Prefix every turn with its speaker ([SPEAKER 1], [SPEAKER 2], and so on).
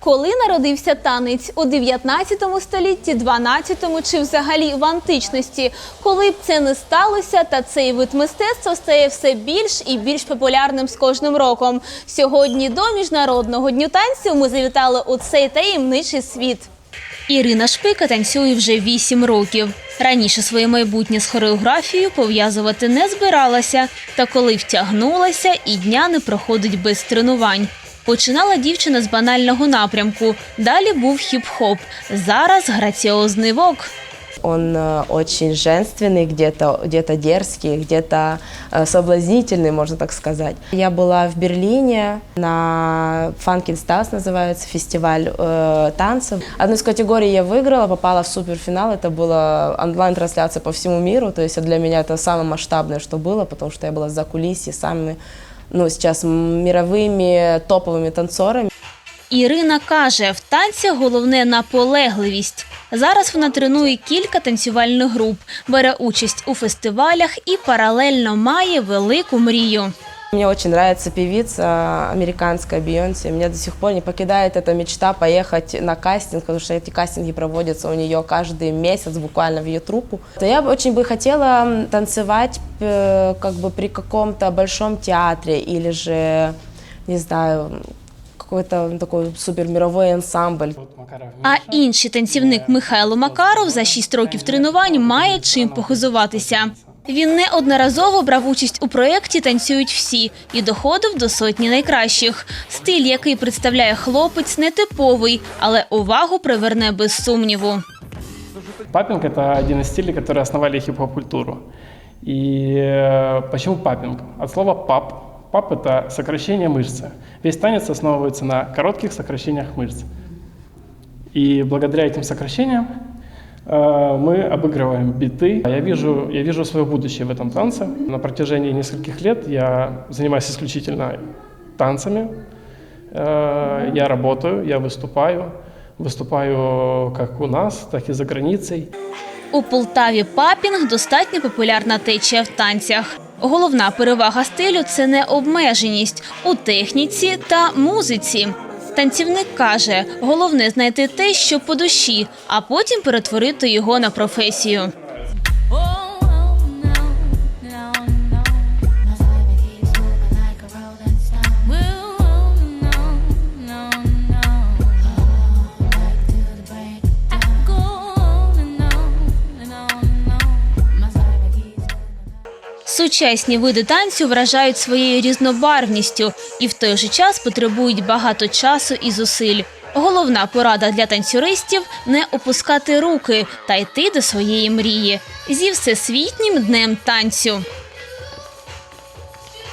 [SPEAKER 1] Коли народився танець у 19 столітті, 12 чи взагалі в античності, коли б це не сталося, та цей вид мистецтва стає все більш і більш популярним з кожним роком. Сьогодні до міжнародного дню танцю ми завітали у цей таємничий світ. Ірина Шпика танцює вже 8 років. Раніше своє майбутнє з хореографією пов'язувати не збиралася, та коли втягнулася, і дня не проходить без тренувань. Починала дівчина з банального напрямку. Далі був хіп-хоп. Зараз граціозний вок.
[SPEAKER 2] Он э, очень женственный, где-то где дерзкий, где-то э, соблазнительный, можно так сказать. Я была в Берлине на Funkin' Stars, называется, фестиваль э, танцев. Одну из категорий я выиграла, попала в суперфинал. Это была онлайн-трансляция по всему миру. То есть для меня это самое масштабное, что было, потому что я была за кулисье самыми, ну, сейчас мировыми топовыми танцорами.
[SPEAKER 1] Ірина каже, в танцях головне наполегливість. Зараз вона тренує кілька танцювальних груп, бере участь у фестивалях і паралельно має велику мрію.
[SPEAKER 2] Мне очень нравится певица американская Бейонсе. Меня до сих пор не покидает эта мечта поехать на кастинг, потому что эти кастинги проводятся у нее каждый месяц буквально в ее труппу. То я бы очень бы хотела м, танцевать э, как бы при каком-то большом театре или же, не знаю, какой-то такой супер мировой ансамбль.
[SPEAKER 1] А інший танцівник Михайло Макаров за 6 років тренувань має чим похизуватися. Він неодноразово брав участь у проєкті Танцюють всі і доходив до сотні найкращих. Стиль, який представляє хлопець, нетиповий, але увагу приверне без сумніву.
[SPEAKER 3] Папинг – это один из стилей, которые основали хип-хоп-культуру. И э, почему папинг? От слова «пап». «Пап» – это сокращение мышцы. Весь танец основывается на коротких сокращениях мышц. И благодаря этим сокращениям э, мы обыгрываем биты. Я вижу, я вижу свое будущее в этом танце. На протяжении нескольких лет я занимаюсь исключительно танцами. Э, Я работаю, я выступаю. Выступаю как у нас, так и за границей.
[SPEAKER 1] У Полтаві папінг достатньо популярна течія в танцях. Головна перевага стилю це необмеженість у техніці та музиці. Танцівник каже, головне знайти те, що по душі, а потім перетворити його на професію. Сучасні види танцю вражають своєю різнобарвністю і в той же час потребують багато часу і зусиль. Головна порада для танцюристів не опускати руки та йти до своєї мрії зі всесвітнім днем танцю.